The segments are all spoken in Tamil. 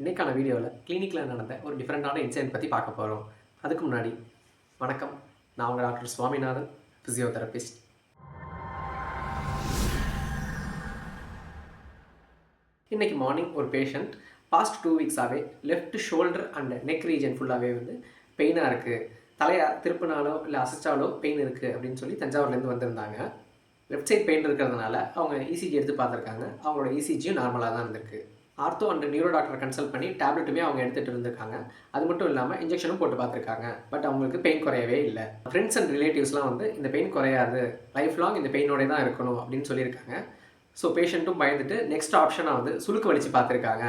இன்றைக்கான வீடியோவில் கிளினிக்கில் நடந்த ஒரு டிஃப்ரெண்ட்டான இன்சிடென்ட் பற்றி பார்க்க போகிறோம் அதுக்கு முன்னாடி வணக்கம். நான் உங்கள் டாக்டர் சுவாமிநாதன் ஃபிசியோதெரபிஸ்ட் இன்றைக்கி மார்னிங் ஒரு patient past two வீக்ஸாகவே left shoulder and neck region ஃபுல்லாகவே வந்து பெயினாக இருக்குது தலையை திருப்பினாலோ இல்லை அசைச்சாலோ பெயின் இருக்குது அப்படின்னு சொல்லி தஞ்சாவூர்லேருந்து வந்திருந்தாங்க. லெஃப்ட் சைட் பெயின் இருக்கிறதுனால அவங்க இசிஜி எடுத்து பார்த்துருக்காங்க. அவங்களோட இசிஜியும் நார்மலாக தான் இருந்திருக்கு. Ortho and neuro doctor consult பண்ணி டேப்லெட்டுமே அவங்க எடுத்துகிட்டு இருந்திருக்காங்க அது மட்டும் இல்லாமல் இன்ஜெக்ஷனும் போட்டு பார்த்துருக்காங்க. பட் அவங்களுக்கு பெயின் குறையவே இல்லை. ஃப்ரெண்ட்ஸ் அண்ட் ரிலேட்டிவ்ஸ்லாம் வந்து இந்த பெயின் குறையாது. லைஃப் லாங் இந்த பெயினோடய தான் இருக்கணும் அப்படின்னு சொல்லியிருக்காங்க. ஸோ பேஷண்ட்டும் பயந்துட்டு நெக்ஸ்ட் ஆப்ஷனாக வந்து சுழுக்கு வலிச்சு பார்த்துருக்காங்க.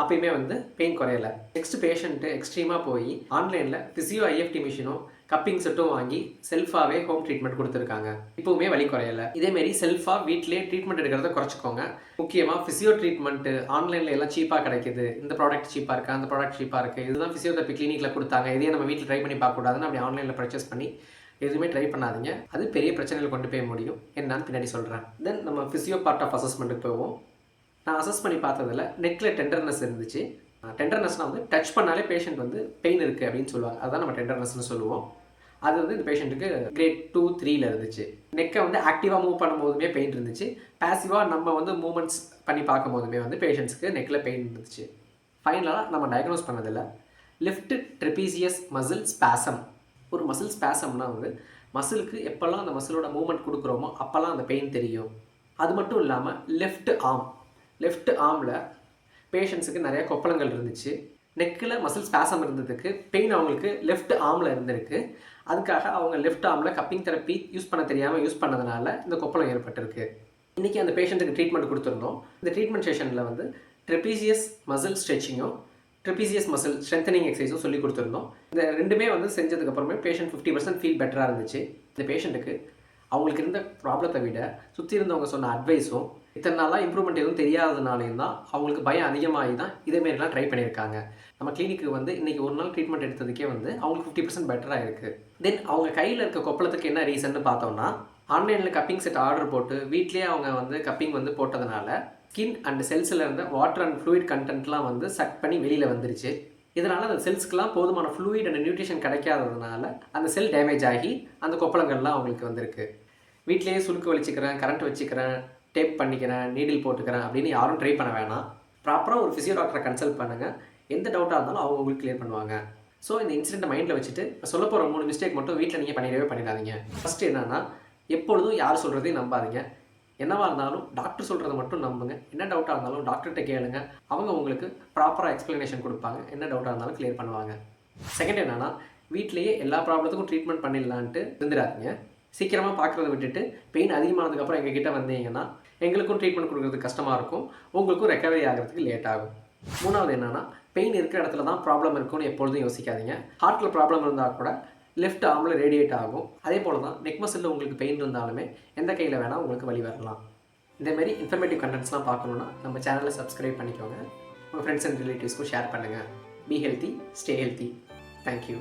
அப்பயுமே வந்து பெயின் குறையல. நெக்ஸ்ட் பேஷண்ட்டு எக்ஸ்ட்ரீமாக போய் ஆன்லைனில் ஃபிசியோ ஐஎஃப்டி மிஷினும் கப்பிங் செட்டும் வாங்கி செல்ஃபாகவே ஹோம் ட்ரீட்மெண்ட் கொடுத்துருக்காங்க. இப்போவுமே வலி குறையலை. இதேமாரி செல்ஃபாக வீட்டிலே ட்ரீட்மெண்ட் எடுக்கிறத குறைச்சிக்கோங்க. முக்கியமாக ஃபிசியோ ட்ரீட்மெண்ட்டு ஆன்லைனில் எல்லாம் சீப்பாக கிடைக்குது. இந்த ப்ராடக்ட் சீப்பாக இருக்குது அந்த ப்ராடக்ட் சீப்பாக இருக்குது இதுதான் ஃபிசியோதெரப்பி கிளினிக்கில் கொடுத்தாங்க. இதே நம்ம வீட்டில் ட்ரை பண்ணி பார்க்கக்கூடாதுன்னு அப்படி ஆன்லைனில் பர்ச்சேஸ் பண்ணி எதுவுமே ட்ரை பண்ணாதீங்க. அது பெரிய பிரச்சனைகள் கொண்டு போய் முடியும். என்னான்னு பின்னாடி சொல்கிறேன் தென் நம்ம ஃபிசியோ பார்ட் ஆஃப் அசஸ்மெண்ட்டுக்கு போவோம். நான் அசஸ் பண்ணி பார்த்ததில் நெக்கில் டெண்டர்னஸ் இருந்துச்சு. டெண்டர்னஸ்னால் வந்து டச் பண்ணாலே பேஷண்ட் வந்து பெயின் இருக்குது அப்படின்னு சொல்லுவாங்க. அதுதான் நம்ம டெண்டர்னஸ்னு சொல்லுவோம். அது வந்து இந்த பேஷண்ட்டுக்கு கிரேட் டூ த்ரீல இருந்துச்சு. நெக்கை வந்து ஆக்டிவாக மூவ் பண்ணும் போதுமே பெயின் இருந்துச்சு. பேசிவாக நம்ம வந்து மூமெண்ட்ஸ் பண்ணி பார்க்கும் போதுமே வந்து பேஷண்ட்ஸ்க்கு நெக்கில் பெயின் இருந்துச்சு. ஃபைனலாக நம்ம டயக்னோஸ் பண்ணதில்லை லெஃப்ட் ட்ரிபீசியஸ் மசில் ஸ்பேசம் ஒரு மசில் ஸ்பேசம்னா வந்து மசிலுக்கு எப்போல்லாம் அந்த மசிலோட மூவ்மெண்ட் கொடுக்குறோமோ அப்போல்லாம் அந்த பெயின் தெரியும். அது மட்டும் இல்லாமல் லெஃப்ட் ஆர்ம் லெஃப்ட் ஆர்மில் பேஷண்ட்ஸுக்கு நிறைய கொப்பளங்கள் இருந்துச்சு. நெக்கில் மசில் ஸ்பேசம் இருந்ததுக்கு பெயின் அவங்களுக்கு லெஃப்ட் ஆர்மில் இருந்திருக்கு. அதுக்காக அவங்க லெஃப்ட் ஆர்மில் கப்பிங் தெரப்பி யூஸ் பண்ண தெரியாமல் யூஸ் பண்ணதுனால இந்த கொப்பளம் ஏற்பட்டிருக்கு. இன்றைக்கி அந்த பேஷண்ட்டுக்கு ட்ரீட்மெண்ட் கொடுத்துருந்தோம். இந்த ட்ரீட்மெண்ட் செஷனில் வந்து ட்ரெபீசியஸ் மசில் ஸ்ட்ரெச்சிங்கும் ட்ரிபீசியஸ் மசில் ஸ்ட்ரென்தனிங் எக்ஸசைஸும் சொல்லி கொடுத்துருந்தோம். இந்த ரெண்டுமே வந்து செஞ்சதுக்கப்புறமே பேஷண்ட் ஃபிஃப்டி பர்சன்ட் ஃபீல் பெட்டராக இருந்துச்சு. இந்த பேஷண்ட்டுக்கு அவங்களுக்கு இருந்த ப்ராப்ளத்தை விட சுற்றி இருந்தவங்க சொன்ன அட்வைஸும் இத்தனை நாளாக இம்ப்ரூவ்மெண்ட் எதுவும் தெரியாததுனாலையும் தான் அவங்களுக்கு பயம் அதிகமாகி தான் இதேமாரிலாம் ட்ரை பண்ணியிருக்காங்க. நம்ம கிளினிக்கு வந்து இன்றைக்கி ஒரு நாள் ட்ரீட்மெண்ட் எடுத்ததுக்கே வந்து அவங்களுக்கு ஃபிஃப்டி பர்சன்ட் பெட்டராக இருக்குது தென் அவங்க கையில் இருக்க கொப்பளத்துக்கு என்ன ரீசன்னு பார்த்தோம்னா ஆன்லைனில் கப்பிங் செட் ஆர்டர் போட்டு வீட்லேயே அவங்க வந்து கப்பிங் வந்து போட்டதுனால ஸ்கின் அண்ட் செல்ஸில் இருந்த வாட்டர் அண்ட் ஃப்ளூயிட் கண்டென்ட்லாம் வந்து சக் பண்ணி வெளியில் வந்துருச்சு. இதனால் அந்த செல்ஸ்க்கெலாம் போதுமான ஃப்ளூயிட் அண்ட் நியூட்ரிஷன் கிடைக்காததுனால அந்த செல் டேமேஜ் ஆகி அந்த கொப்பளங்கள்லாம் அவங்களுக்கு வந்திருக்கு. வீட்லேயே சுருக்கு வலிச்சிக்கிறேன் கரண்ட் வச்சுக்கிறேன் டேப் பண்ணிக்கிறேன் நீடில் போட்டுக்கிறேன் அப்படின்னு யாரும் ட்ரை பண்ண வேணாம். ப்ராப்பராக ஒரு ஃபிசியோ டாக்டரை கன்சல்ட் பண்ணுங்கள் எந்த டவுட்டாக இருந்தாலும் அவங்க உங்களுக்கு கிளியர் பண்ணுவாங்க. ஸோ இந்த இன்சிடென்ட்டை மைண்டில் வச்சுட்டு சொல்ல போகிற மூணு மிஸ்டேக் மட்டும் வீட்டில் நீங்கள் பண்ணிடவே பண்ணிடாதீங்க. ஃபஸ்ட்டு என்னென்னா எப்பொழுதும் யார் சொல்கிறதையும் நம்பாதீங்க. என்னவாக இருந்தாலும் டாக்டர் சொல்கிறத மட்டும் நம்புங்க. என்ன டவுட்டாக இருந்தாலும் டாக்டர்கிட்ட கேளுங்க. அவங்க உங்களுக்கு ப்ராப்பராக எக்ஸ்ப்ளனேஷன் கொடுப்பாங்க. என்ன டவுட்டாக இருந்தாலும் கிளியர் பண்ணுவாங்க. செகண்ட் என்னென்னா வீட்லேயே எல்லா ப்ராப்ளத்துக்கும் ட்ரீட்மெண்ட் பண்ணிடலான்ட்டு இருந்துடாதீங்க. சீக்கிரமாக பார்க்குறத விட்டுட்டு பெயின் அதிகமானதுக்கப்புறம் எங்கள் கிட்டே வந்தீங்கன்னா எங்களுக்கும் ட்ரீட்மெண்ட் கொடுக்குறது கஷ்டமாக இருக்கும். உங்களுக்கும் ரெக்கவரி ஆகிறதுக்கு லேட் ஆகும். மூணாவது என்னென்னா பெயின் இருக்கிற இடத்துல தான் ப்ராப்ளம் இருக்கும்னு எப்பொழுதும் யோசிக்காதீங்க. ஹார்ட்டில் ப்ராப்ளம் இருந்தால் கூட லெஃப்ட் ஆர்மில் ரேடியேட் ஆகும். அதே போல் தான் நெக் மசிலில் உங்களுக்கு பெயின் இருந்தாலுமே எந்த கையில் வேணால் உங்களுக்கு வழி வரலாம். இதேமாரி இன்ஃபர்மேட்டிவ் கண்டென்ட்ஸ்லாம் பார்க்கணுன்னா நம்ம சேனலை சப்ஸ்கிரைப் பண்ணிக்கோங்க. உங்கள் ஃப்ரெண்ட்ஸ் அண்ட் ரிலேட்டிவ்ஸ்க்கும் ஷேர் பண்ணுங்கள் be healthy stay healthy thank you